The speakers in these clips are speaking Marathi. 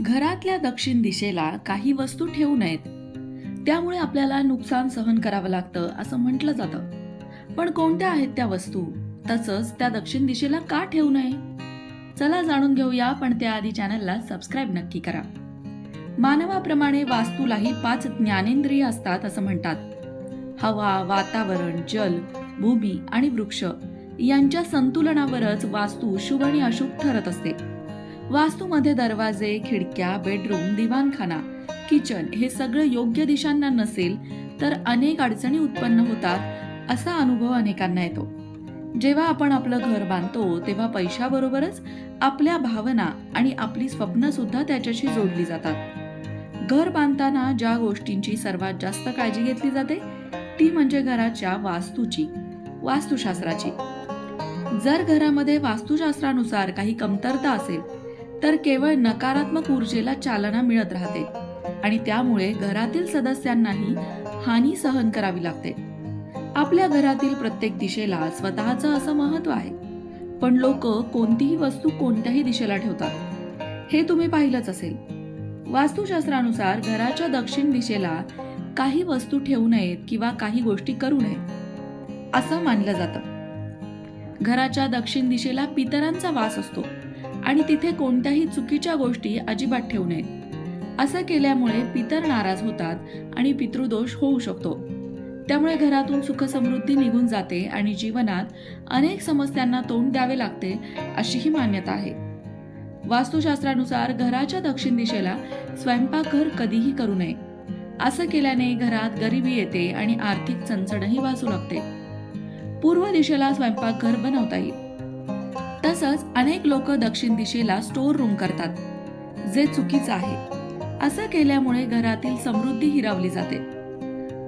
घरातल्या दक्षिण दिशेला काही वस्तू ठेवू नयेत. त्यामुळे आपल्याला नुकसान सहन करावं लागतं असं म्हटलं जातं. पण कोणत्या आहेत त्या वस्तू? तसंच त्या दक्षिण दिशेला का ठेवू नये? चला जाणून घेऊया पण त्याआधी चॅनलला सबस्क्राईब नक्की करा. मानवाप्रमाणे वास्तूलाही पाच ज्ञानेंद्रिय असतात असं म्हणतात. हवा वातावरण जल भूमी आणि वृक्ष यांच्या संतुलनावरच वास्तू शुभ आणि अशुभ ठरत असते. वास्तूमध्ये दरवाजे खिडक्या बेडरूम दिवाणखाना किचन हे सगळं योग्य दिशांना नसेल तर अनेक अडचणी उत्पन्न होतात असा अनुभव अनेकांना येतो. जेव्हा आपण आपलं घर बांधतो तेव्हा पैशाबरोबरच आपल्या भावना आणि आपली स्वप्न सुद्धा त्याच्याशी जोडली जातात. घर बांधताना ज्या गोष्टींची सर्वात जास्त काळजी घेतली जाते ती म्हणजे घराच्या वास्तूची वास्तुशास्त्राची. जर घरामध्ये वास्तुशास्त्रानुसार काही कमतरता असेल तर केवळ नकारात्मक ऊर्जेला चालना मिळत राहते. आणि त्यामुळे घरातील सदस्यांनाही हानी सहन करावी लागते. आपल्या घरातील प्रत्येक दिशेला स्वतःचं असं महत्त्व आहे. पण लोक कोणतीही वस्तू कोणत्याही दिशेला ठेवतात. हे तुम्ही पाहिलंच असेल. वास्तुशास्त्रानुसार घराच्या दक्षिण दिशेला काही वस्तू ठेवू नयेत किंवा काही गोष्टी करू नयेत. असं मानलं जातं. घराच्या दक्षिण दिशेला पितरांचा वास असतो. आणि तिथे कोणत्याही चुकीच्या गोष्टी अजिबात ठेवू नयेत असं केल्यामुळे पितर नाराज होतात आणि पितृदोष होऊ शकतो. त्यामुळे घरातून सुखसमृद्धी निघून जाते आणि जीवनात अनेक समस्यांना तोंड द्यावे लागते अशीही मान्यता आहे. वास्तुशास्त्रानुसार घराच्या दक्षिण दिशेला स्वयंपाकघर कधीही करू नये. असं केल्याने घरात गरिबी येते आणि आर्थिक चणचणही वाचू लागते. पूर्व दिशेला स्वयंपाकघर बनवता येईल. तसंच अनेक लोक दक्षिण दिशेला स्टोर रूम करतात जे चुकीचं आहे. असं केल्यामुळे घरातील समृद्धी हिरावली जाते.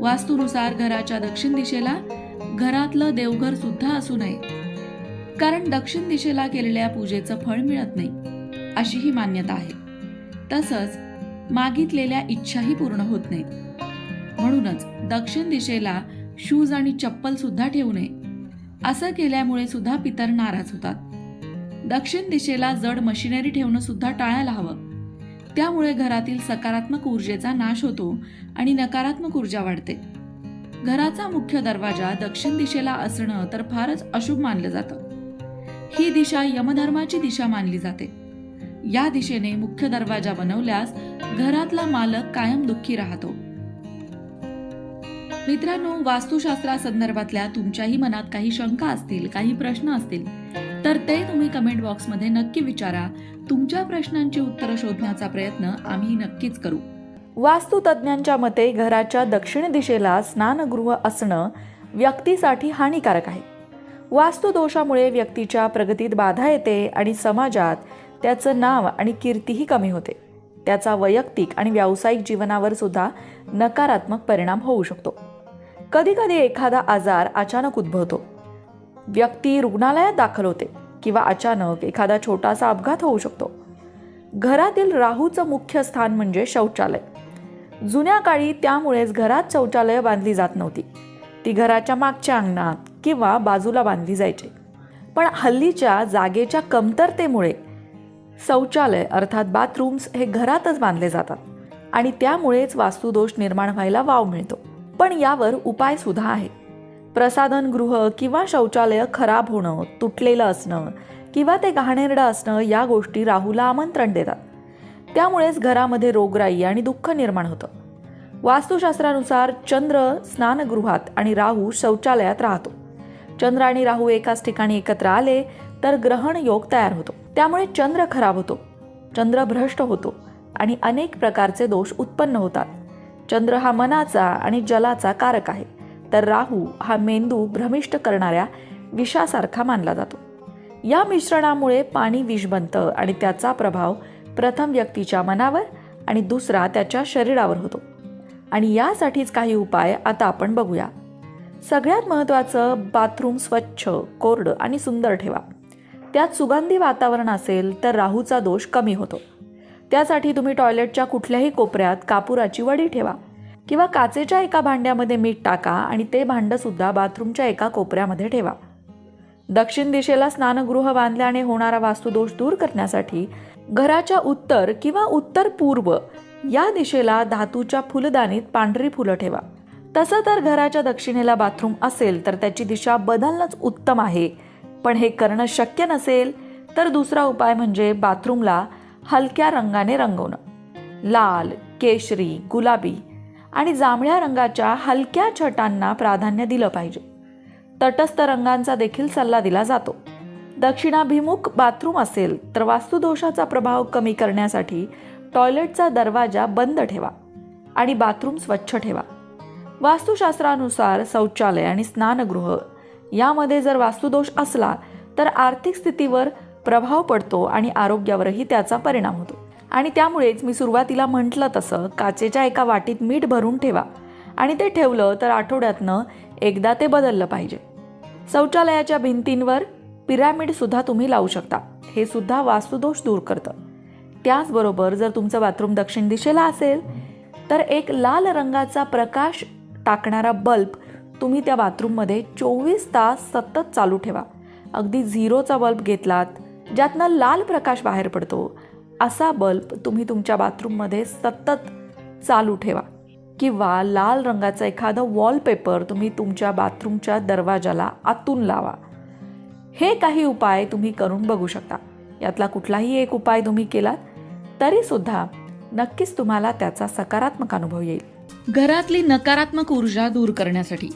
वास्तूनुसार घराच्या दक्षिण दिशेला घरातलं देवघर सुद्धा असू नये. कारण दक्षिण दिशेला केलेल्या पूजेचं फळ मिळत नाही अशी ही मान्यता आहे. तसंच मागितलेल्या इच्छाही पूर्ण होत नाहीत. म्हणूनच दक्षिण दिशेला शूज आणि चप्पल सुद्धा ठेवू नये. असं केल्यामुळे सुद्धा पितर नाराज होतात. दक्षिण दिशेला जड मशिनरी ठेवणं सुद्धा टाळायला हवं. त्यामुळे घरातील सकारात्मक ऊर्जेचा नाश होतो आणि नकारात्मक ऊर्जा वाढते. घराचा मुख्य दरवाजा दक्षिण दिशेला असणं तर फारच अशुभ मानलं जातं. ही दिशा यमधर्माची दिशा मानली जाते. या दिशेने मुख्य दरवाजा बनवल्यास घरातला मालक कायम दुःखी राहतो. मित्रांनो वास्तुशास्त्रा संदर्भातल्या तुमच्याही मनात काही शंका असतील काही प्रश्न असतील तर ते तुम्ही कमेंट बॉक्समध्ये नक्की विचारा. तुमच्या प्रश्नांची उत्तरं शोधण्याचा प्रयत्न आम्ही नक्कीच करू. वास्तुतज्ञांच्या मते घराच्या दक्षिण दिशेला स्नानगृह असणं व्यक्तीसाठी हानिकारक आहे. वास्तुदोषामुळे व्यक्तीच्या प्रगतीत बाधा येते आणि समाजात त्याचं नाव आणि कीर्तीही कमी होते. त्याचा वैयक्तिक आणि व्यावसायिक जीवनावर सुद्धा नकारात्मक परिणाम होऊ शकतो. कधीकधी एखादा आजार अचानक उद्भवतो. व्यक्ती रुग्णालयात दाखल होते किंवा अचानक एखादा छोटासा अपघात होऊ शकतो. घरातील राहूचं मुख्य स्थान म्हणजे शौचालय. जुन्या काळी त्यामुळेच घरात शौचालय बांधली जात नव्हती. ती घराच्या मागच्या अंगणात किंवा बाजूला बांधली जायची. पण हल्लीच्या जागेच्या कमतरतेमुळे शौचालय अर्थात बाथरूम्स हे घरातच बांधले जातात आणि त्यामुळेच वास्तुदोष निर्माण व्हायला वाव मिळतो. पण यावर उपायसुद्धा आहे प्रसाधनगृह किंवा शौचालय खराब होणं तुटलेलं असणं किंवा ते घाणेरडं असणं या गोष्टी राहूला आमंत्रण देतात. त्यामुळेच घरामध्ये रोगराई आणि दुःख निर्माण होतं. वास्तुशास्त्रानुसार चंद्र स्नानगृहात आणि राहू शौचालयात राहतो. चंद्र आणि राहू एकाच ठिकाणी एकत्र आले तर ग्रहण योग तयार होतो. त्यामुळे चंद्र खराब होतो. चंद्र भ्रष्ट होतो आणि अनेक प्रकारचे दोष उत्पन्न होतात. चंद्र हा मनाचा आणि जलाचा कारक आहे. तर राहू हा मेंदू भ्रमिष्ट करणाऱ्या विषासारखा मानला जातो. या मिश्रणामुळे पाणी विष बनतं आणि त्याचा प्रभाव प्रथम व्यक्तीच्या मनावर आणि दुसरा त्याच्या शरीरावर होतो. आणि यासाठीच काही उपाय आता आपण बघूया. सगळ्यात महत्त्वाचं बाथरूम स्वच्छ कोरडं आणि सुंदर ठेवा. त्यात सुगंधी वातावरण असेल तर राहूचा दोष कमी होतो. त्यासाठी तुम्ही टॉयलेटच्या कुठल्याही कोपऱ्यात कापुराची वडी ठेवा. किंवा काचेच्या एका भांड्यामध्ये मीठ टाका आणि ते भांडंसुद्धा बाथरूमच्या एका कोपऱ्यामध्ये ठेवा. दक्षिण दिशेला स्नानगृह बांधल्याने होणारा वास्तुदोष दूर करण्यासाठी घराच्या उत्तर किंवा उत्तर पूर्व या दिशेला धातूच्या फुलदाणीत पांढरी फुलं ठेवा. तसं तर घराच्या दक्षिणेला बाथरूम असेल तर त्याची दिशा बदलणंच उत्तम आहे. पण हे करणं शक्य नसेल तर दुसरा उपाय म्हणजे बाथरूमला हलक्या रंगाने रंगवणं. लाल केशरी गुलाबी आणि जांभळ्या रंगाच्या हलक्या छटांना प्राधान्य दिलं पाहिजे. तटस्थ रंगांचा देखील सल्ला दिला जातो. दक्षिणाभिमुख बाथरूम असेल तर वास्तुदोषाचा प्रभाव कमी करण्यासाठी टॉयलेटचा दरवाजा बंद ठेवा आणि बाथरूम स्वच्छ ठेवा. वास्तुशास्त्रानुसार शौचालय आणि स्नानगृह यामध्ये जर वास्तुदोष असला तर आर्थिक स्थितीवर प्रभाव पडतो आणि आरोग्यावरही त्याचा परिणाम होतो. आणि त्यामुळेच मी सुरुवातीला म्हटलं तसं काचेच्या एका वाटीत मीठ भरून ठेवा. आणि ते ठेवलं तर आठवड्यातनं एकदा ते बदललं पाहिजे. शौचालयाच्या भिंतींवर पिरॅमिडसुद्धा तुम्ही लावू शकता. हे सुद्धा वास्तुदोष दूर करतं. त्याचबरोबर जर तुमचं बाथरूम दक्षिण दिशेला असेल तर एक लाल रंगाचा प्रकाश टाकणारा बल्ब तुम्ही त्या बाथरूममध्ये चोवीस तास सतत चालू ठेवा. अगदी झिरोचा बल्ब घेतलात ज्यातनं लाल प्रकाश बाहेर पडतो असा बल्ब तुम्ही तुमच्या बाथरूममध्ये सतत चालू ठेवा. किंवा लाल रंगाचं एखादं वॉलपेपर तुम्ही तुमच्या बाथरूमच्या दरवाजाला आतून लावा. हे काही उपाय तुम्ही करून बघू शकता. यातला कुठलाही एक उपाय तुम्ही केलात तरीसुद्धा नक्कीच तुम्हाला त्याचा सकारात्मक अनुभव येईल. घरातली नकारात्मक ऊर्जा दूर करण्यासाठी.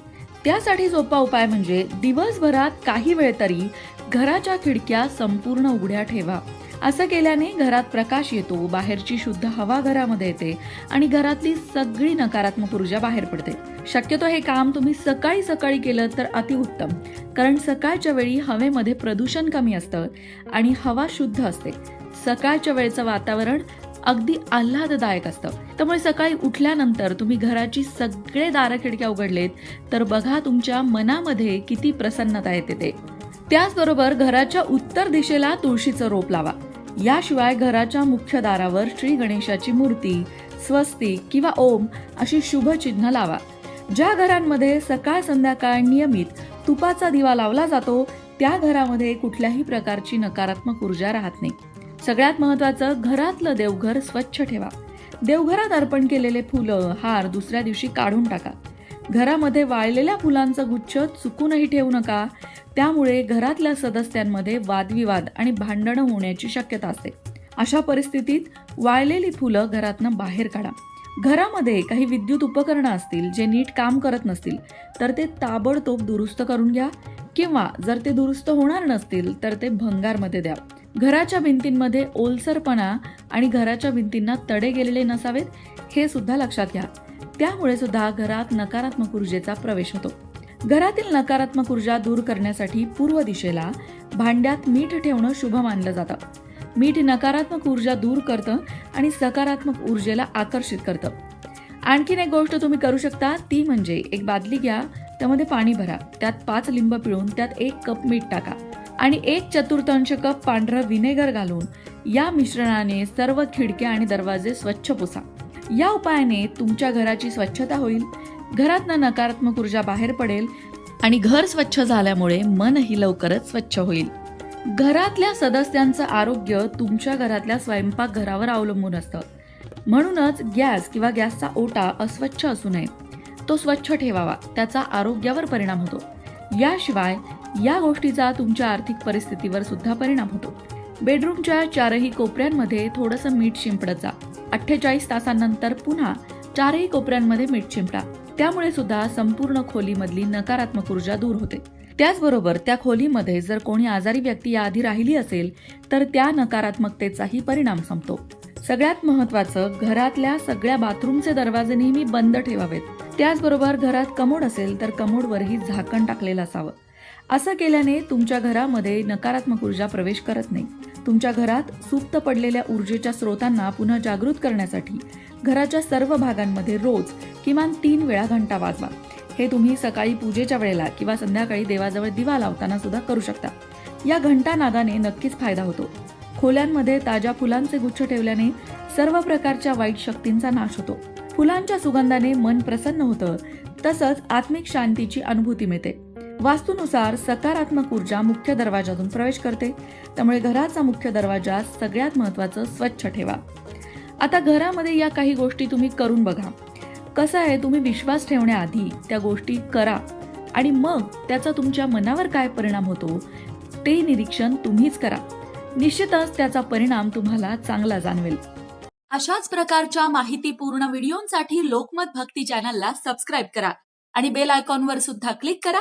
त्यासाठी सोपा उपाय म्हणजे दिवसभरात काही वेळ तरी घराच्या खिडक्या संपूर्ण उघड्या ठेवा. असं केल्याने घरात प्रकाश येतो बाहेरची शुद्ध हवा घरामध्ये येते आणि घरातली सगळी नकारात्मक ऊर्जा बाहेर पडते. शक्यतो हे काम तुम्ही सकाळी सकाळी केलं तर अतिउत्तम कारण सकाळच्या वेळी हवेमध्ये प्रदूषण कमी असतं आणि हवा शुद्ध असते. सकाळच्या वेळेचं वातावरण अगदी आल्हाददायक असतं. त्यामुळे सकाळी उठल्यानंतर तुम्ही घराची सगळे दारं खिडक्या उघडलेत तर बघा तुमच्या मनामध्ये किती प्रसन्नता येते ते. त्याचबरोबर घराच्या उत्तर दिशेला तुळशीचं रोप लावा. याशिवाय घराच्या मुख्य दारावर श्री गणेशाची मूर्ती स्वस्तिक किंवा ओम अशी शुभ चिन्ह लावा. ज्या घरांमध्ये सकाळ संध्याकाळ नियमित तुपाचा दिवा लावला जातो त्या घरामध्ये कुठल्याही प्रकारची नकारात्मक ऊर्जा राहत नाही. सगळ्यात महत्वाचं घरातलं देवघर स्वच्छ ठेवा. देवघरात अर्पण केलेले फुलं हार दुसऱ्या दिवशी काढून टाका. घरामध्ये वाळलेल्या फुलांचा गुच्छ चुकूनही ठेवू नका. त्यामुळे घरातल्या सदस्यांमध्ये वादविवाद आणि भांडणं होण्याची शक्यता असते. अशा परिस्थितीत वाळलेली फुलं घरातनं बाहेर काढा. घरामध्ये काही विद्युत उपकरणं असतील जे नीट काम करत नसतील तर ते ताबडतोब दुरुस्त करून घ्या किंवा जर ते दुरुस्त होणार नसतील तर ते भंगारमध्ये द्या. घराच्या भिंतींमध्ये ओलसरपणा आणि घराच्या भिंतींना तडे गेलेले नसावेत हे सुद्धा लक्षात घ्या. त्यामुळे सुद्धा घरात नकारात्मक ऊर्जेचा प्रवेश होतो. घरातील नकारात्मक ऊर्जा दूर करण्यासाठी पूर्व दिशेला भांड्यात मीठ ठेवणं शुभ मानलं जातं. मीठ नकारात्मक ऊर्जा दूर करतं आणि सकारात्मक ऊर्जेला आकर्षित करतं. आणखीन एक गोष्ट तुम्ही करू शकता ती म्हणजे एक बादली घ्या त्यामध्ये पाणी भरा त्यात पाच लिंब पिळून त्यात एक कप मीठ टाका आणि एक चतुर्थांश कप पांढरं विनेगर घालून या मिश्रणाने सर्व खिडक्या आणि दरवाजे स्वच्छ पुसा. या उपायाने तुमच्या घराची स्वच्छता होईल. घरातनं नकारात्मक ऊर्जा बाहेर पडेल आणि घर स्वच्छ झाल्यामुळे मनही लवकरच स्वच्छ होईल. घरातल्या सदस्यांचं आरोग्य तुमच्या घरातल्या स्वयंपाकघरावर अवलंबून असतं. म्हणूनच गॅस किंवा गॅसचा ओटा अस्वच्छ असू नये. तो स्वच्छ ठेवावा. त्याचा आरोग्यावर परिणाम होतो. याशिवाय या गोष्टीचा तुमच्या आर्थिक परिस्थितीवर सुद्धा परिणाम होतो. बेडरूमच्या चारही कोपऱ्यांमध्ये थोडंसं मीठ शिंपडत जा. अठ्ठेचाळीस तासांनंतर पुन्हा चारही कोपऱ्यांमध्ये मीठ शिंपडा. त्यामुळे सुद्धा संपूर्ण खोलीमधली नकारात्मक ऊर्जा दूर होते. त्याचबरोबर त्या खोलीमध्ये जर कोणी आजारी व्यक्ती याआधी राहिली असेल तर त्या नकारात्मकतेचाही परिणाम संपतो. सगळ्यात महत्वाचं घरातल्या सगळ्या बाथरूमचे दरवाजे नेहमी बंद ठेवावेत. त्याचबरोबर घरात कमोड असेल तर कमोडवरही झाकण टाकलेलं असावं. असं केल्याने तुमच्या घरामध्ये नकारात्मक ऊर्जा प्रवेश करत नाही. तुमच्या घरात सुप्त पडलेल्या ऊर्जेच्या स्रोतांना पुन्हा जागृत करण्यासाठी घराच्या सर्व भागांमध्ये रोज किमान तीन वेळा घंटा वाजवा. हे तुम्ही सकाळी पूजेच्या वेळेला किंवा संध्याकाळी देवाजवळ दिवा लावताना सुद्धा करू शकता. या घंटा नादाने नक्कीच फायदा होतो. खोल्यांमध्ये ताज्या फुलांचे गुच्छ ठेवल्याने सर्व प्रकारच्या वाईट शक्तींचा नाश होतो. फुलांच्या सुगंधाने मन प्रसन्न होतं. तसंच आत्मिक शांतीची अनुभूती मिळते. वास्तूनुसार सकारात्मक ऊर्जा मुख्य दरवाजातून प्रवेश करते. त्यामुळे घराचा मुख्य दरवाजा सगळ्यात महत्वाचं स्वच्छ ठेवा. आता घरामध्ये या काही गोष्टी तुम्ही करून बघा. कसं आहे तुम्ही विश्वास ठेवण्याआधी त्या गोष्टी करा आणि मग त्याचा तुमच्या मनावर काय परिणाम होतो ते निरीक्षण तुम्हीच करा. निश्चितच त्याचा परिणाम तुम्हाला चांगला जाणवेल. अशाच प्रकारच्या माहितीपूर्ण व्हिडिओंसाठी लोकमत भक्ती चॅनलला सबस्क्राईब करा आणि बेल आयकॉनवर सुद्धा क्लिक करा.